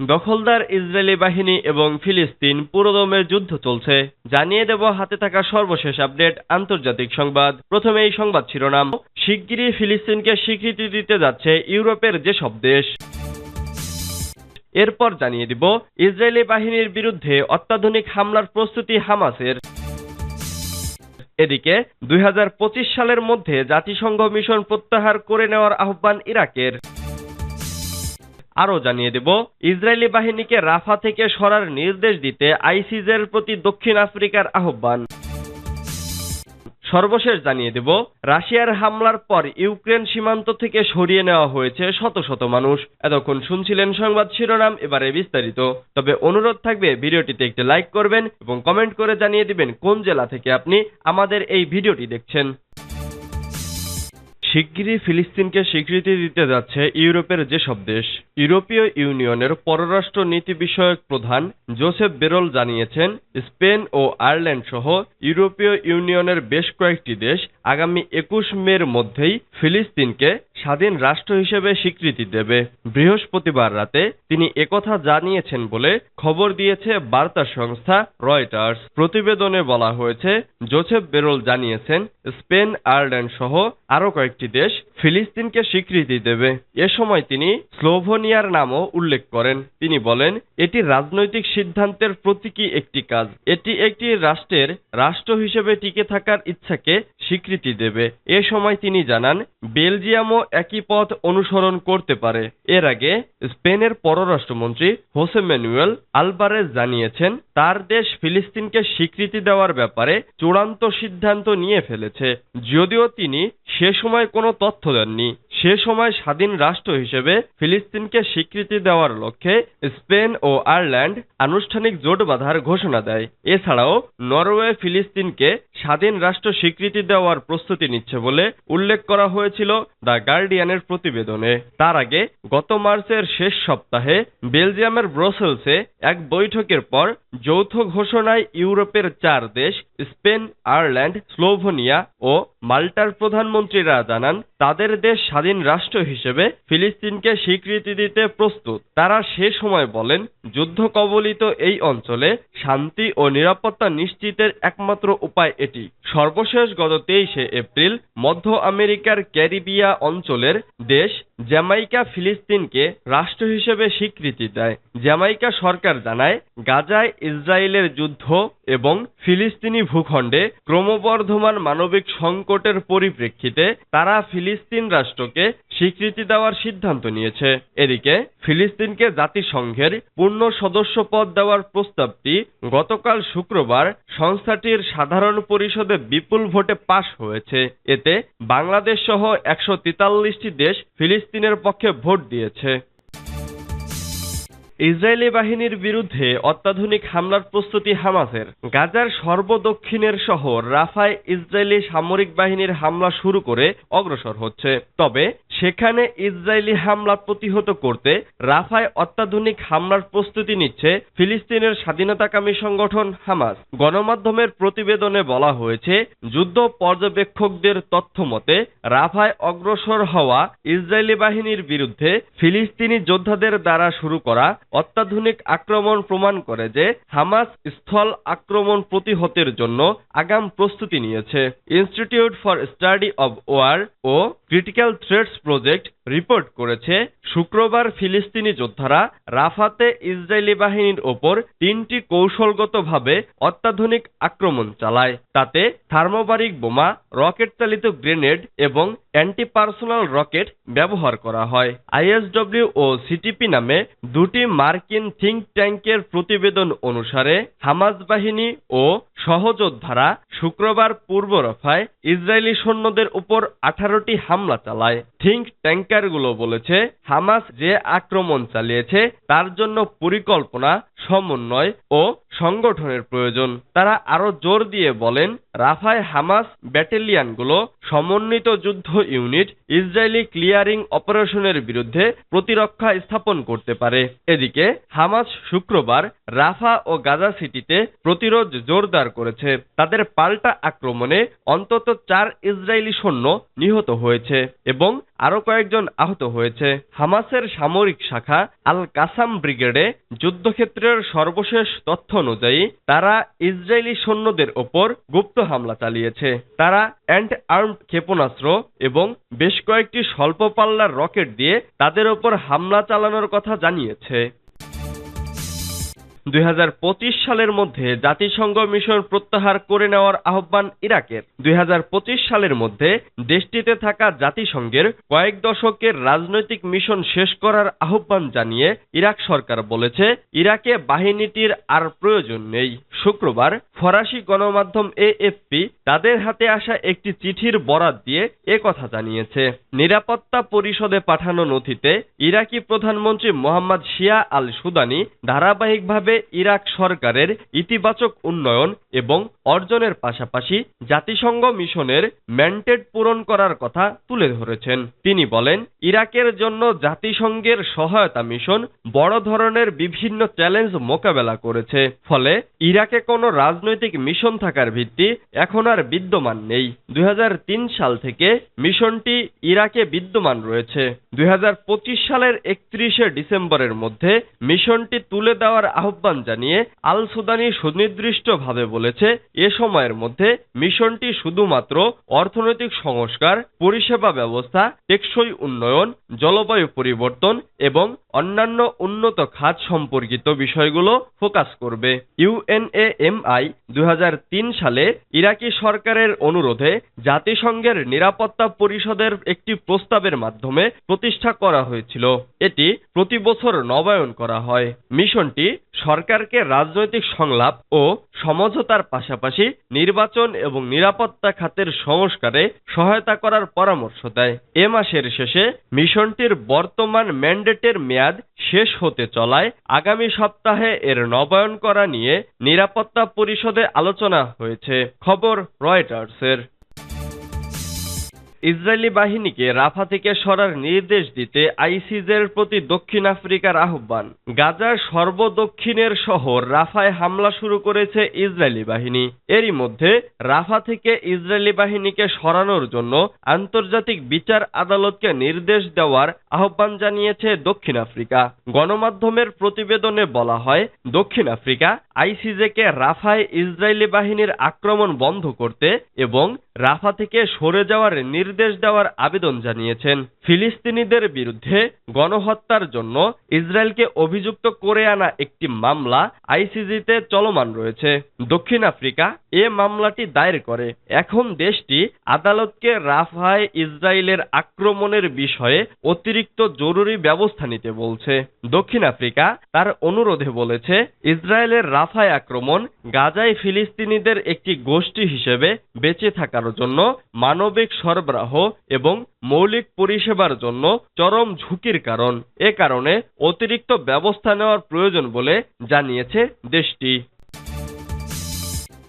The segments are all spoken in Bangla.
দখলদার ইসরায়েলি বাহিনী এবং ফিলিস্তিন পুরোদমে যুদ্ধ চলছে। জানিয়ে দেব হাতে থাকা সর্বশেষ আপডেট আন্তর্জাতিক সংবাদ। প্রথমে এই সংবাদ শিরোনাম। শিগগিরই ফিলিস্তিনকে স্বীকৃতি দিতে যাচ্ছে ইউরোপের যেসব দেশ। এরপর জানিয়ে দিব, ইসরায়েলি বাহিনীর বিরুদ্ধে অত্যাধুনিক হামলার প্রস্তুতি হামাসের। এদিকে, দুই হাজার পঁচিশ সালের মধ্যে জাতিসংঘ মিশন প্রত্যাহার করে নেওয়ার আহ্বান ইরাকের। আরও জানিয়ে দেব, ইসরায়েলি বাহিনীকে রাফা থেকে সরার নির্দেশ দিতে আইসিজের প্রতি দক্ষিণ আফ্রিকার আহ্বান। সর্বশেষ জানিয়ে দেব, রাশিয়ার হামলার পর ইউক্রেন সীমান্ত থেকে সরিয়ে নেওয়া হয়েছে শত শত মানুষ। এতক্ষণ শুনছিলেন সংবাদ শিরোনাম, এবারে বিস্তারিত। তবে অনুরোধ থাকবে, ভিডিওটিতে একটি লাইক করবেন এবং কমেন্ট করে জানিয়ে দিবেন কোন জেলা থেকে আপনি আমাদের এই ভিডিওটি দেখছেন। শিগগিরই ফিলিস্তিনকে স্বীকৃতি দিতে যাচ্ছে ইউরোপের যেসব দেশ। ইউরোপীয় ইউনিয়নের পররাষ্ট্র নীতি বিষয়ক প্রধান জোসেফ বেরল জানিয়েছেন, স্পেন ও আয়ারল্যান্ড সহ ইউরোপীয় ইউনিয়নের বেশ কয়েকটি দেশ আগামী একুশ মের মধ্যেই ফিলিস্তিনকে স্বাধীন রাষ্ট্র হিসেবে স্বীকৃতি দেবে। বৃহস্পতিবার রাতে তিনি একথা জানিয়েছেন বলে খবর দিয়েছে বার্তা সংস্থা রয়টার্স। প্রতিবেদনে বলা হয়েছে, জোসেফ বেরোল জানিয়েছেন, স্পেন, আয়ারল্যান্ড সহ আরও কয়েকটি দেশ ফিলিস্তিনকে স্বীকৃতি দেবে। এ সময় তিনি স্লোভোনিয়ার নামও উল্লেখ করেন। তিনি বলেন, এটি রাজনৈতিক সিদ্ধান্তের প্রতীকী একটি কাজ। এটি একটি রাষ্ট্রের রাষ্ট্র হিসেবে টিকে থাকার ইচ্ছাকে স্বীকৃতি দেবে। এ সময় তিনি জানান, বেলজিয়ামও একই পথ অনুসরণ করতে পারে। এর আগে স্পেনের পররাষ্ট্রমন্ত্রী হোসে ম্যানুয়েল আলবারেজ জানিয়েছেন, তার দেশ ফিলিস্তিনকে স্বীকৃতি দেওয়ার ব্যাপারে চূড়ান্ত সিদ্ধান্ত নিয়ে ফেলেছে। যদিও তিনি সে সময় কোনো তথ্য দেননি। সে সময় স্বাধীন রাষ্ট্র হিসেবে ফিলিস্তিনকে স্বীকৃতি দেওয়ার লক্ষ্যে স্পেন ও আয়ারল্যান্ড আনুষ্ঠানিক জোট বাঁধার ঘোষণা দেয়। এছাড়াও, নরওয়ে ফিলিস্তিনকে স্বাধীন রাষ্ট্র স্বীকৃতি দেওয়ার প্রস্তুতি নিচ্ছে বলে উল্লেখ করা হয়েছিল দ্য গার্ডিয়ানের প্রতিবেদনে। তার আগে, গত মার্চের শেষ সপ্তাহে বেলজিয়ামের ব্রসেলসে এক বৈঠকের পর যৌথ ঘোষণায় ইউরোপের চার দেশ, স্পেন, আয়ারল্যান্ড, স্লোভেনিয়া ও মাল্টার প্রধানমন্ত্রীরা জানান, তাদের দেশ স্বাধীন রাষ্ট্র হিসেবে ফিলিস্তিনকে স্বীকৃতি দিতে প্রস্তুত। তারা সে সময় বলেন, যুদ্ধ কবলিত এই অঞ্চলে শান্তি ও নিরাপত্তা নিশ্চিতের একমাত্র উপায় এটি। সর্বশেষ গত তেইশে এপ্রিল, মধ্য আমেরিকার ক্যারিবিয়া অঞ্চলের দেশ জ্যামাইকা ফিলিস্তিনকে রাষ্ট্র হিসেবে স্বীকৃতি দেয়। জ্যামাইকা সরকার জানায়, গাজায় ইসরায়েলের যুদ্ধ এবং ফিলিস্তিনি ভূখণ্ডে ক্রমবর্ধমান মানবিক সংকটের পরিপ্রেক্ষিতে তারা ফিলিস্তিন রাষ্ট্রকে স্বীকৃতি দেওয়ার সিদ্ধান্ত নিয়েছে। এদিকে, ফিলিস্তিনকে জাতিসংঘের পূর্ণ সদস্য পদ দেওয়ার প্রস্তাবটি গতকাল শুক্রবার সংস্থাটির সাধারণ পরিষদে বিপুল ভোটে পাশ হয়েছে। এতে বাংলাদেশ সহ একশো তেতাল্লিশটি দেশ ফিলিস্তিনের পক্ষে ভোট দিয়েছে। ইসরায়েলি বাহিনীর বিরুদ্ধে অত্যাধুনিক হামলার প্রস্তুতি হামাসের। গাজার সর্বদক্ষিণের শহর রাফায় ইসরায়েলি সামরিক বাহিনীর হামলা শুরু করে অগ্রসর হচ্ছে। তবে সেখানে ইসরায়েলি হামলা প্রতিহত করতে রাফায় অত্যাধুনিক হামলার প্রস্তুতি নিচ্ছে ফিলিস্তিনের স্বাধীনতাকামী সংগঠন হামাস। গণমাধ্যমের প্রতিবেদনে বলা হয়েছে, যুদ্ধ পর্যবেক্ষকদের তথ্য মতে, রাফায় অগ্রসর হওয়া ইসরায়েলি বাহিনীর বিরুদ্ধে ফিলিস্তিনি যোদ্ধাদের দ্বারা শুরু করা অত্যাধুনিক আক্রমণ প্রমাণ করে যে হামাস স্থল আক্রমণ প্রতিহতের জন্য আগাম প্রস্তুতি নিয়েছে। Institute for Study of War O Critical Threats Project report করেছে শুক্রবার ফিলিস্তিনি যোদ্ধারা রাফাতে ইসরায়েলি বাহিনীর ওপর তিনটি কৌশলগতভাবে অত্যাধুনিক আক্রমণ চালায়। তাতে থার্মোবারিক বোমা, রকেট চালিত গ্রেনেড এবং অ্যান্টি পার্সোনাল রকেট ব্যবহার করা হয়। আইএসডব্লিউ ও সিটিপি নামে দুটি মার্কিন থিঙ্ক ট্যাঙ্কের প্রতিবেদন অনুসারে হামাজ বাহিনী ও সহযোদ্ধারা শুক্রবার পূর্ব রফায় ইসরায়েলি সৈন্যদের উপর আঠারোটি হামলা চালায়। থিঙ্ক ট্যাঙ্কারগুলো বলেছে, হামাস যে আক্রমণ চালিয়েছে, তার জন্য পরিকল্পনা, সমন্বয় ও সংগঠনের প্রয়োজন। তারা আরও জোর দিয়ে বলেন, রাফায় হামাস ব্যাটালিয়ানগুলো সমন্বিত যুদ্ধ ইউনিট ইসরায়েলি ক্লিয়ারিং অপারেশনের বিরুদ্ধে প্রতিরক্ষা স্থাপন করতে পারে। এদিকে, হামাস শুক্রবার রাফা ও গাজা সিটিতে প্রতিরোধ জোরদার করেছে। তাদের পাল্টা আক্রমণে অন্তত চার ইসরায়েলি সৈন্য নিহত হয়েছে এবং আরও কয়েকজন আহত হয়েছে। হামাসের সামরিক শাখা আল কাসাম ব্রিগেডে যুদ্ধক্ষেত্রের সর্বশেষ তথ্য অনুযায়ী তারা ইসরায়েলি সৈন্যদের ওপর গুপ্ত হামলা চালিয়েছে। তারা অ্যান্ড আর্মড ক্ষেপণাস্ত্র এবং বেশ কয়েকটি স্বল্প পাল্লার রকেট দিয়ে তাদের ওপর হামলা চালানোর কথা জানিয়েছে। দুই হাজার পঁচিশ সালের মধ্যে জাতিসংঘ মিশন প্রত্যাহার করে নেওয়ার আহ্বান ইরাকের। দুই হাজার পঁচিশ সালের মধ্যে দেশটিতে থাকা জাতিসংঘের কয়েক দশকের রাজনৈতিক মিশন শেষ করার আহ্বান জানিয়ে ইরাক সরকার বলেছে, ইরাকে বাহিনীটির আর প্রয়োজন নেই। শুক্রবার ফরাসি গণমাধ্যম এএফপি তাদের হাতে আসা একটি চিঠির বরাত দিয়ে এ কথা জানিয়েছে। নিরাপত্তা পরিষদে পাঠানো নথিতে ইরাকি প্রধানমন্ত্রী মোহাম্মদ শিয়া আল সুদানি ধারাবাহিকভাবে ইরাক সরকারের ইতিবাচক উন্নয়ন এবং অর্জনের পাশাপাশি জাতিসংঘ মিশনের ম্যান্ডেট পূরণ করার কথা তুলে ধরেছেন। তিনি বলেন, ইরাকের জন্য জাতিসংঘের সহায়তা মিশন বড় ধরনের বিভিন্ন চ্যালেঞ্জ মোকাবেলা করেছে। ফলে ইরাকে কোনো রাজনৈতিক মিশন থাকার ভিত্তি এখন আর বিদ্যমান নেই। দু হাজার তিন সাল থেকে মিশনটি ইরাকে বিদ্যমান রয়েছে। দুই হাজার পঁচিশ সালের একত্রিশে ডিসেম্বরের মধ্যে মিশনটি তুলে দেওয়ার আহ্বান জানিয়ে আল সুদানি সুনির্দিষ্টভাবে বলেছে, এ সময়ের মধ্যে মিশনটি শুধুমাত্র অর্থনৈতিক সংস্কার, পরিষেবা ব্যবস্থা, টেকসই উন্নয়ন, জলবায়ু পরিবর্তন এবং অন্যান্য উন্নত খাত সম্পর্কিত বিষয়গুলো ফোকাস করবে। ইউএনএএমআই দু হাজার তিন সালে ইরাকি সরকারের অনুরোধে জাতিসংঘের নিরাপত্তা পরিষদের একটি প্রস্তাবের মাধ্যমে প্রতিষ্ঠা করা হয়েছিল। এটি প্রতি বছর নবায়ন করা হয়। মিশনটি সরকারকে রাজনৈতিক সংলাপ ও সমঝোতার পাশাপাশি নির্বাচন এবং নিরাপত্তা খাতের সংস্কারে সহায়তা করার পরামর্শ দেয়। এ মাসের শেষে মিশনটির বর্তমান ম্যান্ডেটের মেয়াদ শেষ হতে চলায় আগামী সপ্তাহে এর নবায়ন করা নিয়ে নিরাপত্তা পরিষদে আলোচনা হয়েছে। খবর রয়টার্সের। ইসরায়েলি বাহিনীকে রাফা থেকে সরার নির্দেশ দিতে আইসিজের প্রতি দক্ষিণ আফ্রিকার আহ্বান। গাজার সর্বদক্ষিণের শহর রাফায় হামলা শুরু করেছে ইসরায়েলি বাহিনী। এরই মধ্যে রাফা থেকে ইসরায়েলি বাহিনীকে সরানোর জন্য আন্তর্জাতিক বিচার আদালতকে নির্দেশ দেওয়ার আহ্বান জানিয়েছে দক্ষিণ আফ্রিকা। গণমাধ্যমের প্রতিবেদনে বলা হয়, দক্ষিণ আফ্রিকা আইসিজেকে রাফায় ইসরায়েলি বাহিনীর আক্রমণ বন্ধ করতে এবং রাফা থেকে সরে যাওয়ার নির্দেশ দেওয়ার আবেদন জানিয়েছেন। ফিলিস্তিনিদের বিরুদ্ধে গণহত্যার জন্য ইসরায়েলকে অভিযুক্ত করে আনা একটি মামলা আইসিজিতে চলমান রয়েছে। দক্ষিণ আফ্রিকা এ মামলাটি দায়ের করে। এখন দেশটি আদালতকে রাফায় ইসরায়েলের আক্রমণের বিষয়ে অতিরিক্ত জরুরি ব্যবস্থা নিতে বলছে। দক্ষিণ আফ্রিকা তার অনুরোধে বলেছে, ইসরায়েলের রাফায় আক্রমণ গাজায় ফিলিস্তিনিদের একটি গোষ্ঠী হিসেবে বেঁচে থাকার জন্য মানবিক সরবরাহ এবং মৌলিক পরিষেবার জন্য চরম ঝুঁকির কারণ। এ কারণে অতিরিক্ত ব্যবস্থা নেওয়ার প্রয়োজন বলে জানিয়েছে দেশটি।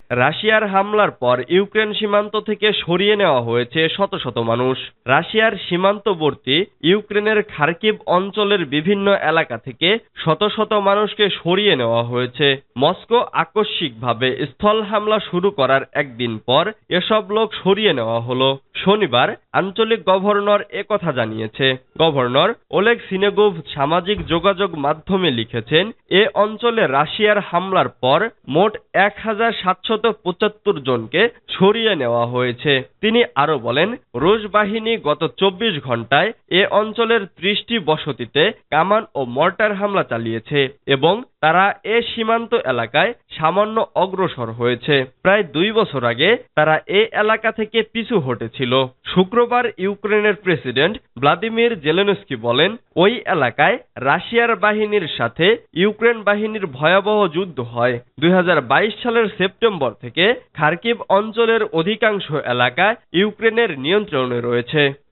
রাশিয়ার হামলার পর ইউক্রেন সীমান্ত থেকে সরিয়ে নেওয়া হয়েছে শত শত মানুষ। রাশিয়ার সীমান্তবর্তী ইউক্রেনের খার্কিভ অঞ্চলের বিভিন্ন এলাকা থেকে শত শত মানুষকে সরিয়ে নেওয়া হয়েছে। মস্কো আকস্মিকভাবে স্থল হামলা শুরু করার একদিন পর এসব লোক সরিয়ে নেওয়া হলো। শনিবার আঞ্চলিক গভর্নর একথা জানিয়েছে। গভর্নর ওলেগ সিনেগোভ সামাজিক যোগাযোগ মাধ্যমে লিখেছেন, এ অঞ্চলে রাশিয়ার হামলার পর মোট এক হাজার সাতশো সাতশত পঁচাত্তর জনকে সরিয়ে নেওয়া হয়েছে। তিনি আরও বলেন, রুশ বাহিনী গত চব্বিশ ঘন্টায় এ অঞ্চলের ত্রিশটি বসতিতে কামান ও মর্টার হামলা চালিয়েছে এবং তারা এ সীমান্ত এলাকায় সামান্য অগ্রসর হয়েছে। প্রায় দুই বছর আগে তারা এ এলাকা থেকে পিছু হটেছিল। শুক্রবার ইউক্রেনের প্রেসিডেন্ট ভ্লাদিমির জেলেনস্কি বলেন, ওই এলাকায় রাশিয়ার বাহিনীর সাথে ইউক্রেন বাহিনীর ভয়াবহ যুদ্ধ হয়। দুই হাজার বাইশ সালের সেপ্টেম্বর থেকে খার্কিভ অঞ্চলের অধিকাংশ এলাকা ইউক্রেনের নিয়ন্ত্রণে রয়েছে।